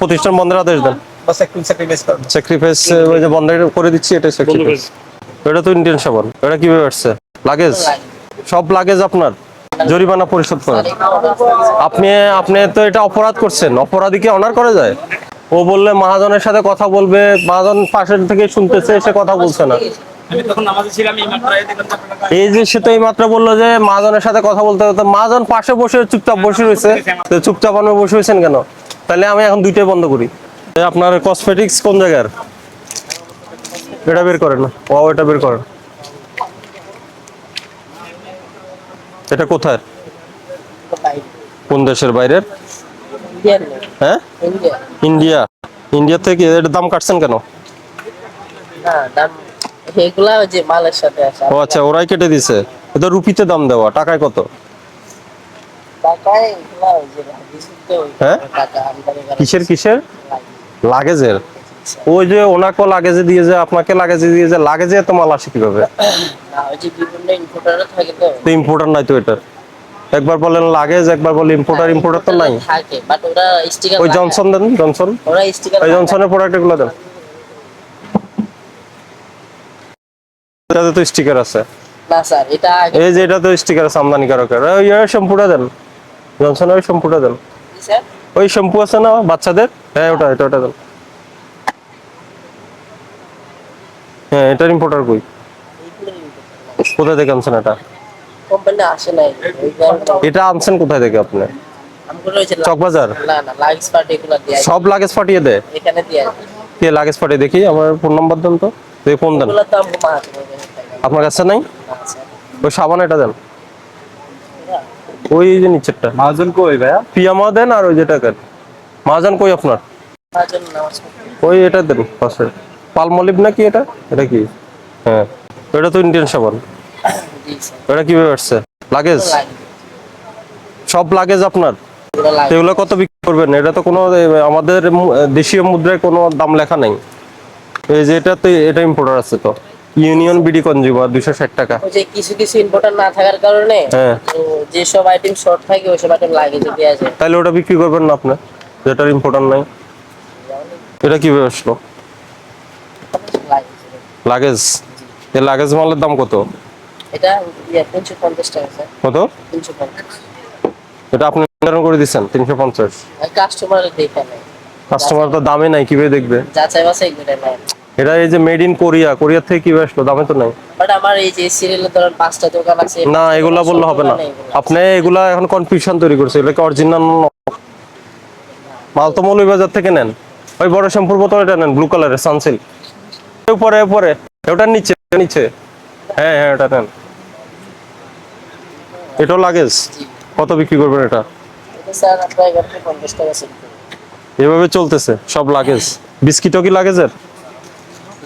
প্রতিষ্ঠান বন্ধের আদেশ দেন। স্যাক্রিফাইস ওই যে বন্ধ করে দিচ্ছি এটা স্যাক্রিফাইস এটা তো ইন্ডিয়ান সাবান। এটা কীভাবে আসছে? লাগেজ সব লাগেজ আপনার। জরিমানা পরিশোধ করেন। আপনি আপনি তো এটা অপরাধ করছেন। অপরাধীকে অনার করা যায়? ও বললে মহাজনের সাথে কথা বলবে মহাজন পাশের থেকে শুনতেছে সে কথা বলছে না। এই যে সে তো এই মাত্র বলল যে মহাজনের সাথে কথা বলতে হবে মহাজন পাশে বসে চুপচাপ বসে রয়েছে। চুপচাপ আমরা বসে রয়েছেন কেন? তাহলে আমি এখন দুইটাই বন্ধ করি। আপনার কসমেটিক্স কোন জায়গার? এটা বের করেন না। ও এটা বের করেন। এটা কোথায়? কোন দেশের বাইরের? হ্যাঁ? ইন্ডিয়া। ইন্ডিয়া থেকে এটার দাম কাটছেন কেন? ও আচ্ছা ওরাই কেটে দিছে। এটা রুপিতে দাম দেওয়া টাকায় কত? কিসের কিসের? লাগে। লাগেজের। ওই যে ওনাকে লাগেজে দিয়ে যে আপনাকে লাগেজে দিয়ে যে লাগেজে এত মাল আসে কীভাবে? তো। ইম্পোর্টার নাই তো এটা। একবার বলেন লাগেজ একবার বলে ইম্পোর্টার ইম্পোর্টার তো নাই? ওই জনসন দেন জনসন ওই জনসনের প্রোডাক্ট এগুলো দেন। এটাতে তো স্টিকার আছে। না স্যার এটা এই যে এটা তো স্টিকার আছে আমদানি কারকের ওই শ্যাম্পুটা দেন। জনসনের ওই শ্যাম্পুটা দেন। স্যার? ওই শ্যাম্পু আছে না বাচ্চাদের? হ্যাঁ ওটা এটা ওটা দেন। হ্যাঁ এটার ইম্পোর্টার কই? কোথায় থেকে আনছেন এটা? কোম্পানি আসে নাই। এটা আনছেন কোথায় থেকে আপনি? চকবাজার? না না লাগেজ পার্টি এগুলো দিয়ে সব লাগেজ পাঠিয়ে দেয়? এখানে দিয়ে কে লাগেজ পাঠিয়ে দেখি আমার ফোন নাম্বার দেন তো। দেখি ফোন দেন। আপনার কাছে নাই? ওই সাবান এটা দেন। ওই যে নিচেরটা। মাজন কই ভাইয়া? পিয়ামা দেন আর ওই যেটা কেন মাজন কই আপনার? ওই এটা দেন পাশে। পালমলিভ নাকি এটা? এটা কি? হ্যাঁ। এটা তো ইন্ডিয়ান সাবান। এটা কি ব্যাপারছে লাগেজ? সব লাগেজ আপনার? এগুলো কত বিক্রি করবেন? এটা তো কোনো আমাদের দেশীয় মুদ্রায় কোনো দাম লেখা নাই। এই যে এটা তো এটা ইম্পোর্টার আছে তো। ইউনিয়ন বিডি কনজিউমার দুইশো ষাট টাকা। ওই যে কিছু কিছু ইম্পোর্টার না থাকার কারণে হ্যাঁ। তো যেসব আইটেম শর্ট থাকে ওই সব আইটেম লাগে যদি যায় তাহলে ওটা বিক্রি করবেন না আপনি? যেটার ইম্পোর্টার নাই। এটা কীভাবে আসলো? লাগে লাগেজ এই লাগেজ মালের দাম কত? এটা ইয়ে তিনশো পঞ্চাশ টাকা স্যার কত? তিনশো পঞ্চাশ। এটা আপনি নির্ধারণ করে তিনশো পঞ্চাশ। কাস্টমার দেখে কাস্টমার তো দামে নাই কীভাবে দেখবে? যাচাই বাছাই করে নেয়। এটা এই যে মেড ইন কোরিয়া কোরিয়া থেকে কীভাবে আসলো? দামে তো নাই। বাট আমার এই যে সিরিয়ালের ধরেন পাঁচটা দোকান আছে না এগুলা বললে হবে না। আপনি এগুলা এখন কনফিউশন তৈরি করছে এগুলা কি অরিজিনাল মাল তো মৌলভীবাজার থেকে নেন। ওই বড় শ্যাম্পুর বোতল এটা নেন ব্লু কালারের সানসিল্ক উপরে উপরে। ওটার নিচে নিচে। হ্যাঁ হ্যাঁ এটা নেন। এটাও লাগেজ কত বিক্রি করবেন এটা? এভাবে চলতেছে সব লাগেজ বিস্কিটও কি লাগেজের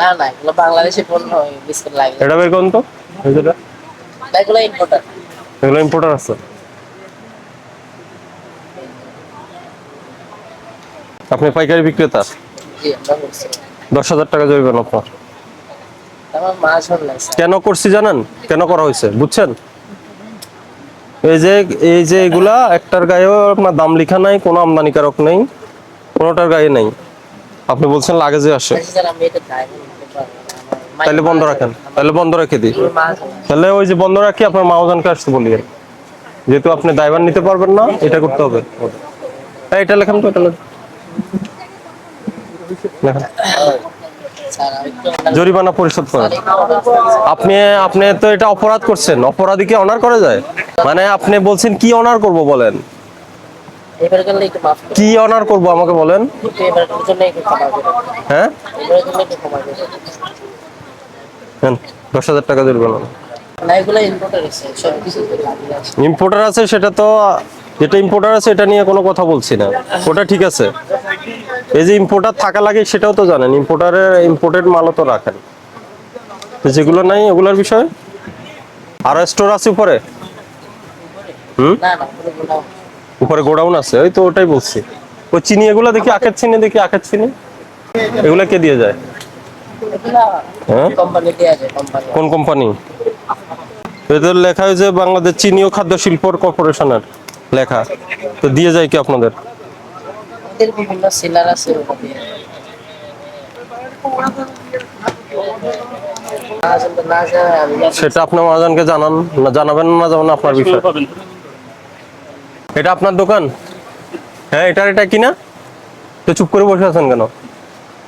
না না এগুলো বাংলাদেশে পণ্য বিস্কুট লাগে। এটা বের করুন তো? না, এগুলো ইম্পোর্টার এগুলো ইম্পোর্টার আছে। আপনি পাইকারি বিক্রেতা? দশ হাজার টাকা জরিবেন আপনার। কেন করছি জানেন? কেন করা হয়েছে? বুঝছেন? এই যে এই যে এগুলা একটার গায়েও আপনার দাম লেখা নাই কোনো আমদানিকারক নেই কোনোটার গায়ে নেই। আপনি বলছেন লাগেজে আসে। তাহলে বন্ধ রাখেন। তাহলে বন্ধ রেখে দিই। তাহলে ওই যে বন্ধ রাখি, আপনার মাওজানকে আসতে বলিয়েন যেহেতু আপনি ড্রাইভার নিতে পারবেন না, এটা করতে হবে। এটা লেখেন তো এটা জরিমানা পরিশোধ করেন। আপনি আপনি তো এটা অপরাধ করছেন। অপরাধী কি অনার করা যায়? মানে আপনি বলছেন কি অনার করব বলেন? এবার গেলে একটু মাফ কি অনার করব আমাকে বলেন? একটু জন্য একটু ক্ষমা করে হ্যাঁ? এবারের জন্য একটু ক্ষমা করে দশ হাজার টাকা জরিমানা ইম্পোর্টার আছে সেটা তো যেটা ইম্পোর্টার আছে এটা নিয়ে কোনো কথা বলছি না। ওটা ঠিক আছে। এই যে ইম্পোর্টার থাকা লাগে সেটাও তো জানেন ইম্পোর্টারের ইম্পোর্টেড মালও তো রাখেন। যেগুলো নাই ওগুলোর বিষয়? আর স্টোর আছে উপরে? হুম? উপরে গোডাউন আছে ওই তো ওটাই বলছি। ওই চিনি এগুলো দেখি আখের চিনি দেখি আখের চিনি। এগুলো কে দিয়ে যায়? হ্যাঁ? কোম্পানি দেওয়া যায় কোম্পানি কোন কোম্পানি এদের লেখা হয়েছে বাংলাদেশ চিনি ও খাদ্য শিল্প কর্পোরেশনের লেখা। তো দিয়ে যায় কি আপনাদের। সেটা আপনি মহাজনকে জানান না জানাবেন না জানাবেন আপনার বিষয়। এটা আপনার দোকান? হ্যাঁ এটা এটা কিনা? তো চুপ করে বসে আছেন কেন?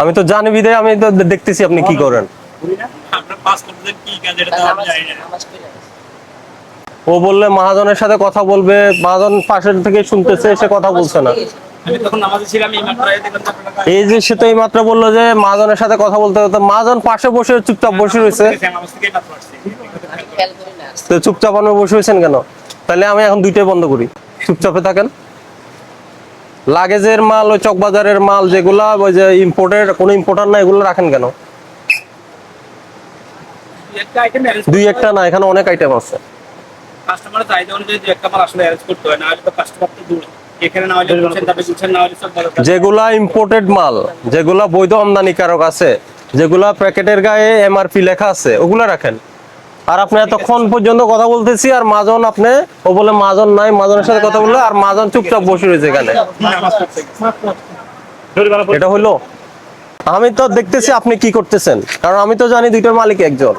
আমি তো জানি বিদায় আমি তো দেখতেছি আপনি কি করেন। ও বললে মহাজনের সাথে কথা বলবে মহাজন পাশের থেকে শুনতেছে সে কথা বলছে না। এই যে সে তো এই মাত্র বলল যে মহাজনের সাথে কথা বলতে হতো মহাজন পাশে বসে চুপচাপ বসে রয়েছে। চুপচাপ আপনি বসে রয়েছেন কেন? তাহলে আমি এখন দুইটাই বন্ধ করি। চুপচাপে থাকেন। লাগেজের মাল ওই চকবাজারের মাল যেগুলা ওই যে ইম্পোর্টের কোনো ইম্পোর্টার না এগুলো রাখেন কেন? দুই একটা না এখানে অনেক আইটেম আছে। কাস্টমারের চাহিদা অনুযায়ী দুই একটা মাল আসলে অ্যারেঞ্জ করতে হয় না হলে তো কাস্টমার তো দূরে। এখানে না হলে বুঝছেন তারপরে বুঝছেন না হলে সব ভালো কাজ। যেগুলা ইম্পোর্টেড মাল যেগুলা বৈধ আমদানিকারক আছে যেগুলা প্যাকেটের গায়ে এমআরপি লেখা আছে ওগুলা রাখেন। আর আপনি এতক্ষণ পর্যন্ত কথা বলতেছি আর মাজন আপনি ও বলে মাজন নাই মাজনের সাথে কথা বললে আর মাজন চুপচাপ বসে রয়েছে এখানে। এটা হলো। আমি তো দেখতেছি আপনি কি করতেছেন কারণ আমি তো জানি দুইটার মালিক একজন।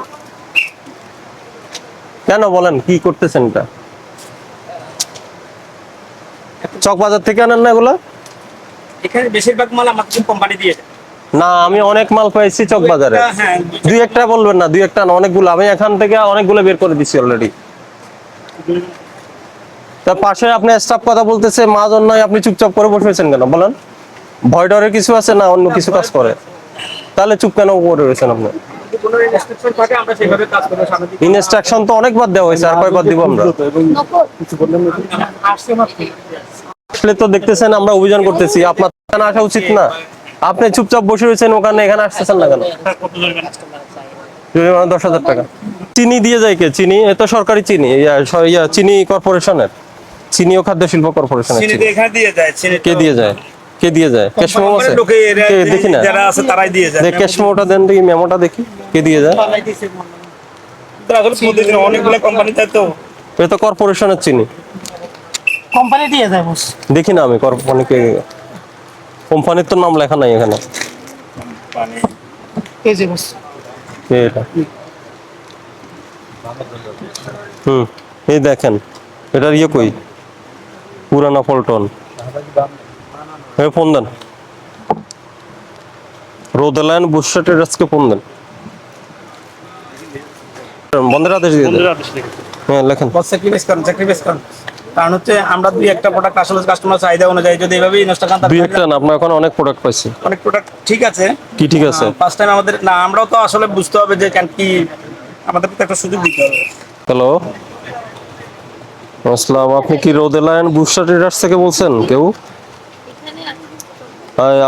কেন বলেন কি করতেছেন এটা? চকবাজার থেকে আনেন না এগুলা? এখানে বেশিরভাগ মাল আমাদের কোম্পানি দিয়ে দেয়। না আমি অনেক মাল পাইছি চক বাজারে দুই একটা। বলবেন না দুই একটা না অনেকগুলো। আমি এখান থেকে অনেকগুলো বের করে দিচ্ছি অলরেডি তার পাশে আপনি স্টাফ কথা বলতেছে মাজন নয় আপনি চুপচাপ করে বসে রয়েছেন কেন? বলেন। ভয় ডরের কিছু আছে না অন্য কিছু কাজ করে? তাহলে চুপ কেন করে রয়েছেন আপনি? ইনস্ট্রাকশন তো অনেকবার দেওয়া হয়েছে আর কয়বার দিব আমরা? আসলে তো দেখতেছেন আমরা অভিযান করতেছি। আপনার আসা উচিত না। আপনি চুপচাপ বসে রয়েছেন ওখানে এখানে আসতেছেন না কেন? জরিমানা জরিমানা দশ হাজার টাকা। চিনি দিয়ে যায় কে? চিনি এ তো সরকারি চিনি ইয়া, চিনি কর্পোরেশনের। চিনি ও খাদ্য শিল্প কর্পোরেশনের চিনি চিনি। তো এখানে দিয়ে যায় চিনি কে দিয়ে যায়? কে দিয়ে যায়? আছে। কে দেখি না। যারা আছে তারাই দিয়ে যায়। দেখ ক্যাশ দেন দেখি মেমোটা দেখি কে দিয়ে যায়? অনেকগুলো কোম্পানি তাই তো। কর্পোরেশনের চিনি। কোম্পানি দিয়ে যায় বস। দেখি না আমি কোম্পানিকে কোম্পানির তো নাম লেখা নাই এখানে। এই যে বস। এটা হুম এই দেখেন এটার ইয়ে কই? পুরানা পল্টন। এ ফোন দেন। রোদেলাইন বুসা ট্রেডার্সকে ফোন দেন। বন্ধের আদেশ দিয়ে হ্যাঁ লেখেন। স্যাক্রিফাইস করেন স্যাক্রিফাইস করেন। কারণ হচ্ছে আমরা দুই একটা প্রোডাক্ট আসলে কাস্টমার চাহিদা অনুযায়ী যদি এইভাবে ইনস্টাগ্রাম দুই একটা না আপনার এখন অনেক প্রোডাক্ট পাইছি। অনেক প্রোডাক্ট ঠিক আছে। কি ঠিক আছে? ফার্স্ট টাইম আমাদের না আমরাও তো আসলে বুঝতে হবে যে কেন কি আমাদের তো একটা সুযোগ দিতে হবে। হ্যালো আসসালাম আপনি কি রোদেলাইন বুসা ট্রেডার্স থেকে বলছেন কেউ?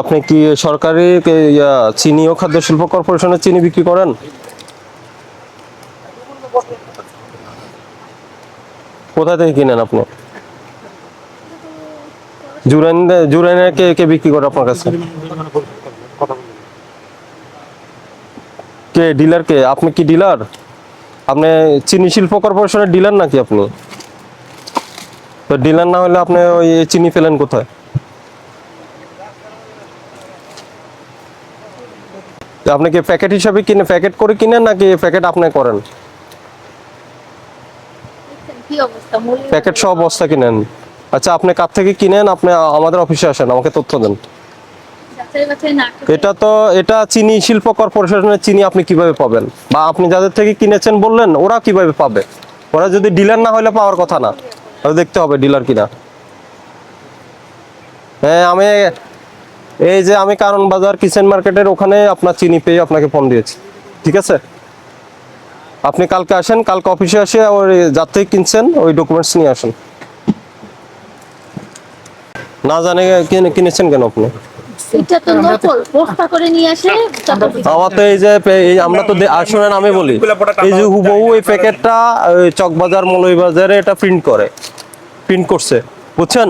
আপনি কি সরকারি চিনি ও খাদ্য শিল্প কর্পোরেশনের চিনি বিক্রি করেন? কোথা থেকে কিনেন আপনি? জুরাইন কে কে বিক্রি করে আপনার কাছে? কে, ডিলার কে? আপনি কি ডিলার? আপনি চিনি শিল্প কর্পোরেশনের ডিলার নাকি আপনি? তো ডিলার না হলে আপনি ওই চিনি ফেলেন কোথায়? আপনি কি প্যাকেট হিসাবে কিনে, প্যাকেট করে কিনেন নাকি প্যাকেট আপনি করেন? কি অবস্থা? প্যাকেট সব বস্তা কিনেন। আচ্ছা আপনি কার থেকে কিনেন? আপনি আমাদের অফিসে আসেন আমাকে তথ্য দেন। এটা তো এটা চিনি শিল্প কর্পোরেশনের চিনি আপনি কীভাবে পাবেন? বা আপনি যাদের থেকে কিনেছেন বললেন ওরা কীভাবে পাবে? ওরা যদি ডিলার না হলে পাওয়ার কথা না। তাহলে দেখতে হবে ডিলার কিনা। হ্যাঁ আমি এই যে আমি কারণ বাজার কিচেন মার্কেটের ওখানে আপনার চিনি পেয়ে আপনাকে ফোন দিয়েছি। ঠিক আছে? আপনি কালকে আসেন কালকে অফিসে আসে ওই যার থেকে কিনছেন ওই ডকুমেন্টস নিয়ে আসেন। না জানে কিনে- কিনেছেন কেন আপনি? এটা তো নকল বস্তা করে নিয়ে আসে তারপর বিক্রি আমার তো এই যে আমরা তো আমি বলি এই যে হুবহু এই প্যাকেটটা ওই চকবাজার মৌলভীবাজারে এটা প্রিন্ট করে প্রিন্ট করছে বুঝছেন?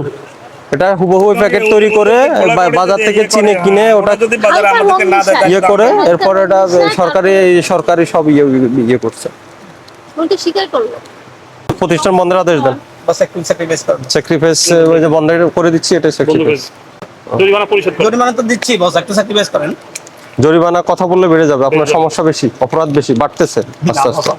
এটা হুবহু প্যাকেট তৈরি করে বাজার থেকে চিনে কিনে ওটা যদি বাজারে হালকা আমাদেরকে না দেয় ইয়ে করে এরপর এটা সরকারি সরকারি সব ইয়ে ইয়ে করছে। উল্টে স্বীকার করল? প্রতিষ্ঠান বন্ধের আদেশ দেন। বস একটু স্যাক্রিফাইস করেন স্যাক্রিফাইস ওই যে বন্ধ করে দিচ্ছি এটা স্যাক্রিফাইস জরিমানা পরিশোধ জরিমানা তো দিচ্ছি বস একটা স্যাক্রিফাইস করেন। জরিমানা কথা বললে বেড়ে যাবে আপনার সমস্যা বেশি অপরাধ বেশি বাড়তেছে আস্তে আস্তে।